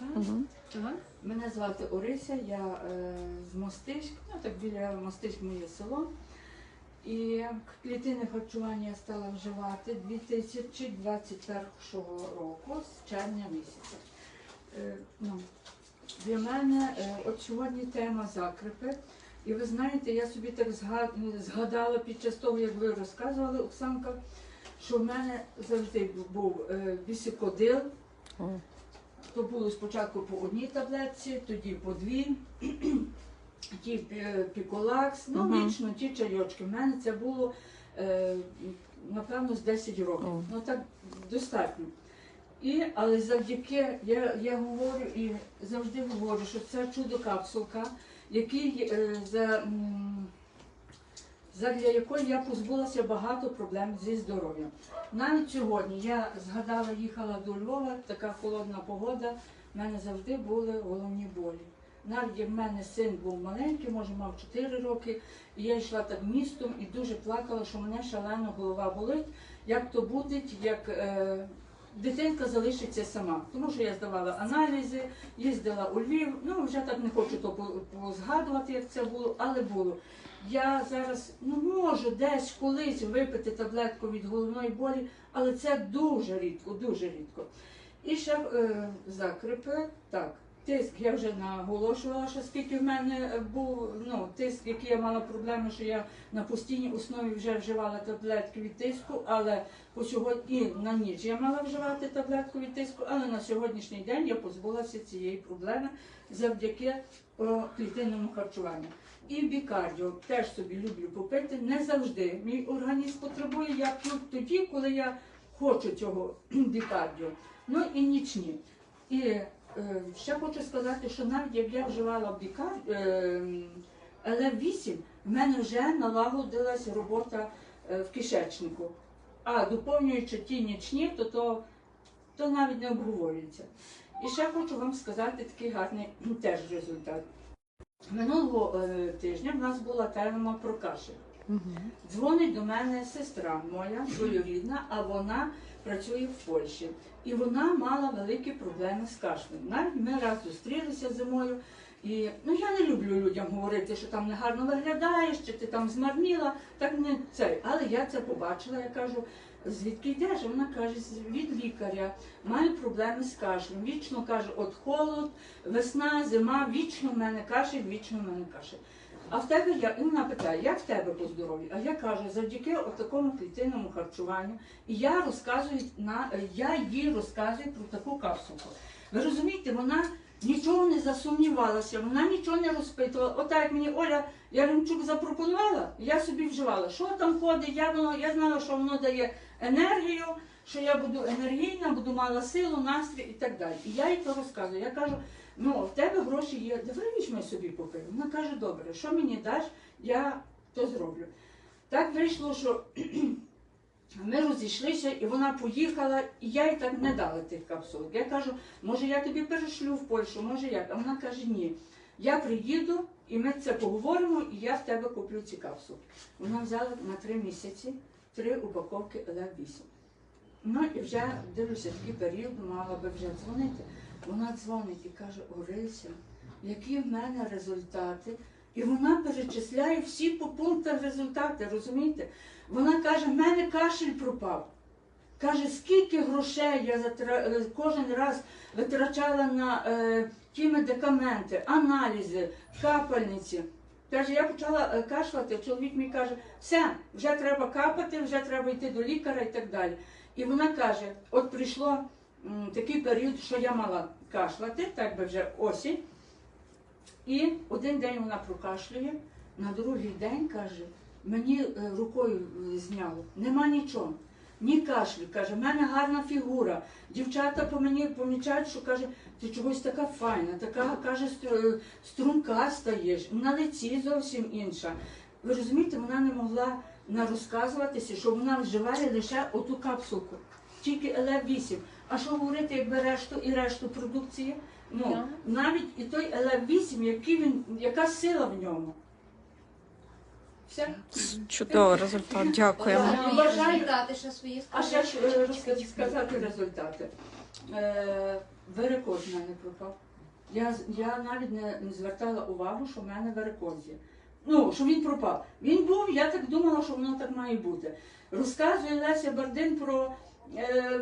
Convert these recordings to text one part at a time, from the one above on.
Угу. Мене звати Орися, я е, з Мостиськ, ну так біля Мостиськ моє село. І клітини харчування я стала вживати 2021 року, з червня місяця. Е, ну, для мене е, от сьогодні тема закрипи. І ви знаєте, я собі так згадала під час того, як ви розказували, Оксанка, що в мене завжди був е, то було спочатку по одній таблетці, тоді по дві, ті піколакс, ну Мгм. вічно ті чайочки. У мене це було е, напевно з 10 років. О. Ну так достатньо. І, але завдяки, я, я говорю і завжди говорю, що це чудо капсулка, який е, за, м, задля якої я позбулася багато проблем зі здоров'ям. Навіть сьогодні я згадала, їхала до Львова, така холодна погода, в мене завжди були головні болі. Навіть в мене син був маленький, може мав 4 роки, і я йшла так містом і дуже плакала, що мене шалено голова болить. Як то буде, як е, дитинка залишиться сама. Тому що я здавала аналізи, їздила у Львів. Ну вже так не хочу то по- позгадувати, як це було, але було. Я зараз ну можу десь колись випити таблетку від головної болі, але це дуже рідко, дуже рідко. І ще е, закрипи, так. Тиск я вже наголошувала, що скільки в мене був ну, тиск, який я мала проблеми, що я на постійній основі вже вживала таблетки від тиску, але по сьогодні і на ніч я мала вживати таблетку від тиску, але на сьогоднішній день я позбулася цієї проблеми завдяки клітинному харчуванню. І бікардіо теж собі люблю попити. Не завжди мій організм потребує. Я п'ю тоді, коли я хочу цього бікардіо. Ну і нічні. І ще хочу сказати, що навіть як я вживала бікар, е, ЛФ-8, в мене вже налагодилась робота е, в кишечнику. А доповнюючи ті нічні, то, то, то навіть не обговорюється. І ще хочу вам сказати такий гарний теж результат. Минулого е, тижня в нас була тема про кашель. Дзвонить до мене сестра моя, двоюрідна, а вона працює в Польщі. І вона мала великі проблеми з кашлем. Навіть ми раз зустрілися зимою. І ну я не люблю людям говорити, що там негарно виглядаєш, чи ти там змарніла. Так не це. Але я це побачила. Я кажу, звідки йдеш? Вона каже, від лікаря. Маю проблеми з кашлем. Вічно каже, от холод, весна, зима, вічно в мене кашель, вічно в мене кашель. А в тебе я вона питає, як в тебе по здоров'ю? А я кажу, завдяки такому клітинному харчуванню. І я розказую на я їй розказую про таку капсулку. Ви розумієте, вона нічого не засумнівалася, вона нічого не розпитувала. Отак як мені Оля Яремчук запропонувала, я собі вживала. Що там ходить? Я воно я знала, що воно дає енергію, що я буду енергійна, буду мала силу, настрій і так далі. І я їй то розказую. Я кажу, ну в тебе гроші є, давай візьми собі попив. Вона каже, добре, що мені даш, я то зроблю. Так вийшло, що ми розійшлися, і вона поїхала, і я їй так не дала тих капсулок. Я кажу, може я тобі перешлю в Польщу, може як? А вона каже, ні. Я приїду і ми це поговоримо, і я в тебе куплю ці капсулки. Вона взяла на три місяці три упаковки ЛФ-8. Ну і вже дивлюся, такий період мала би вже дзвонити. Вона дзвонить і каже, Орися, які в мене результати. І вона перечисляє всі по пунктах результати, розумієте? Вона каже, в мене кашель пропав. Каже, скільки грошей я кожен раз витрачала на е, ті медикаменти, аналізи, капельниці. Каже, я почала е, кашляти, чоловік мій каже, все, вже треба капати, вже треба йти до лікаря і так далі. І вона каже, от прийшло такий період, що я мала кашляти, так би вже осінь. І один день вона прокашлює, на другий день каже, мені е, рукою е, зняло, нема нічого. Ні кашлю, каже, в мене гарна фігура. Дівчата по мені помічають, що каже, ти чогось така файна, така каже, е, струнка стаєш, на лиці зовсім інша. Ви розумієте, вона не могла нарозказуватися, що вона вживає лише оту капсулку, тільки ЛФ-8. А що говорити, якби решту і решту продукції? Ну, навіть і той ЛФ-8, який він, яка сила в ньому. Все. Чудовий результат, дякуємо. Дати ще свої А ще ж е, сказати результати. Е, в мене пропав. Я, я навіть не, не звертала увагу, що в мене варикоз є. Ну, що він пропав. Він був, я так думала, що воно так має бути. Розказує Леся Бардин про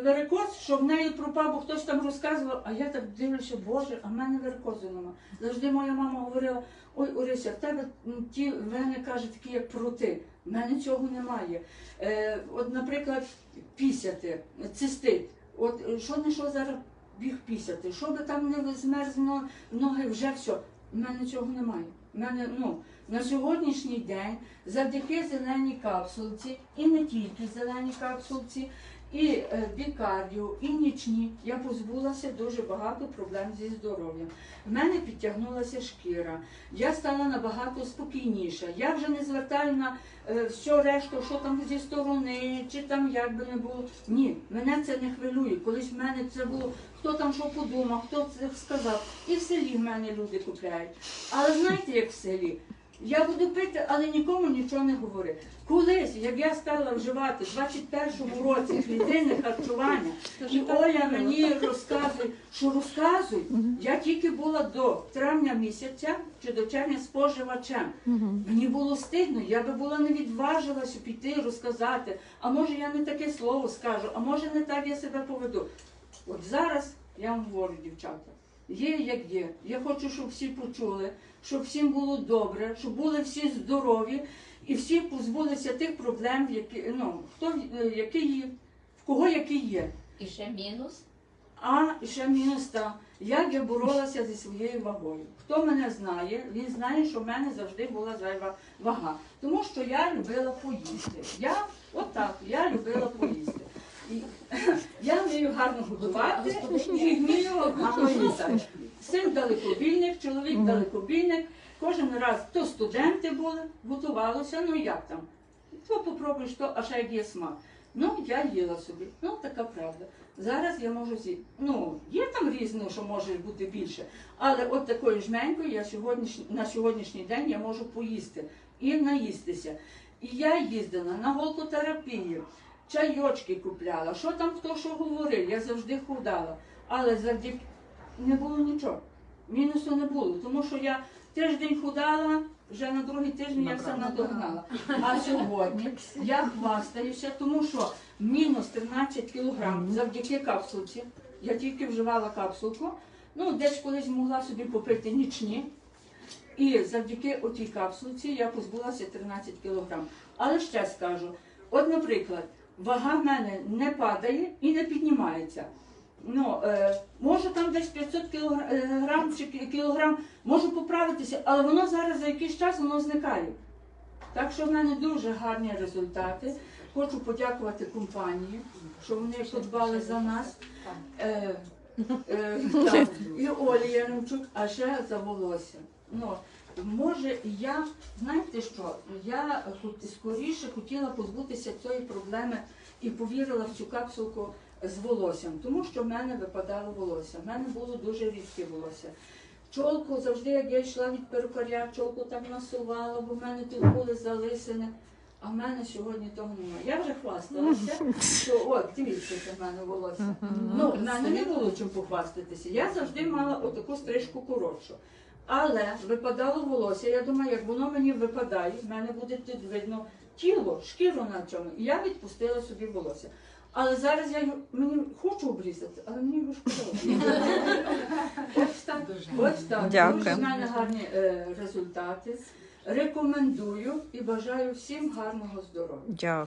варикоз, що в неї пропав, бо хтось там розказував, а я так дивлюся, Боже, а в мене варикозу нема. Завжди моя мама говорила, ой, Орися, в тебе ті вени, каже, такі, як проти. В мене цього немає. Е, от, наприклад, пісяти, цистит. От е, що не що зараз біг пісяти, що би там не змерзло ноги, вже все. У мене цього немає. У мене, ну, на сьогоднішній день завдяки зеленій капсулці, і не тільки зеленій капсулці, і е, бікардіо, і нічні, я позбулася дуже багато проблем зі здоров'ям. В мене підтягнулася шкіра, я стала набагато спокійніша. Я вже не звертаю на е, все решту, що там зі сторони, чи там як би не було. Ні, мене це не хвилює. Колись в мене це було, хто там що подумав, хто це сказав. І в селі в мене люди купляють. Але знаєте, як в селі? Я буду пити, але нікому нічого не говори. Колись, як я стала вживати в 21-му році клітинне харчування, і Оля мені розказує, що розказуй, я тільки була до травня місяця чи до червня споживачем. Мені було стидно, я би була не відважилася піти розказати, а може я не таке слово скажу, а може не так я себе поведу. От зараз я вам говорю, дівчата, є як є. Я хочу, щоб всі почули, щоб всім було добре, щоб були всі здорові і всі позбулися тих проблем, які, ну, хто, які, є, в кого які є. І ще мінус. А і ще мінус та як я боролася зі своєю вагою. Хто мене знає, він знає, що в мене завжди була зайва вага. Тому що я любила поїсти. Я отак, я любила поїсти. І, я вмію гарно годувати і вмію гарно їсти. Син далекобійник, чоловік далекобійник. Кожен раз то студенти були, готувалося, ну як там? То попробуєш, то, а ще як є смак. Ну, я їла собі. Ну, така правда. Зараз я можу з'їсти. Ну, є там різно, що може бути більше. Але от такою жменькою я сьогоднішній, на сьогоднішній день я можу поїсти і наїстися. І я їздила на голкотерапію, чайочки купляла, що там хто що говорив, я завжди худала. Але завдяки не було нічого. Мінусу не було, тому що я тиждень худала, вже на другий тиждень я все надогнала. А сьогодні я хвастаюся, тому що мінус 13 кілограм завдяки капсулці. Я тільки вживала капсулку, ну десь колись могла собі попити нічні. І завдяки отій капсулці я позбулася 13 кілограм. Але ще скажу: от, наприклад, вага в мене не падає і не піднімається. Ну, е, можу там десь 500 кілограм чи кілограм, можу поправитися, але воно зараз за якийсь час воно зникає. Так що в мене дуже гарні результати. Хочу подякувати компанії, що вони подбали за нас. Е, е, і Олі Яремчук, а ще за волосся. Ну, може, я, знаєте що, я скоріше хотіла позбутися цієї проблеми і повірила в цю капсулку з волоссям, тому що в мене випадало волосся. В мене було дуже рідке волосся. Чолку завжди, як я йшла від перукаря, чолку так насувала, бо в мене тут були залисини. А в мене сьогодні того немає. Я вже хвасталася, що от дивіться, яке в мене волосся. Ну, в мене не було чим похвастатися. Я завжди мала отаку стрижку коротшу. Але випадало волосся. Я думаю, як воно мені випадає, в мене буде тут видно тіло, шкіру на чому. І я відпустила собі волосся. Але зараз я мені хочу обрізати, але мені його шкода. Ось так. Ось так. Дякую. Дуже в мене гарні е, результати. Рекомендую і бажаю всім гарного здоров'я. Дякую.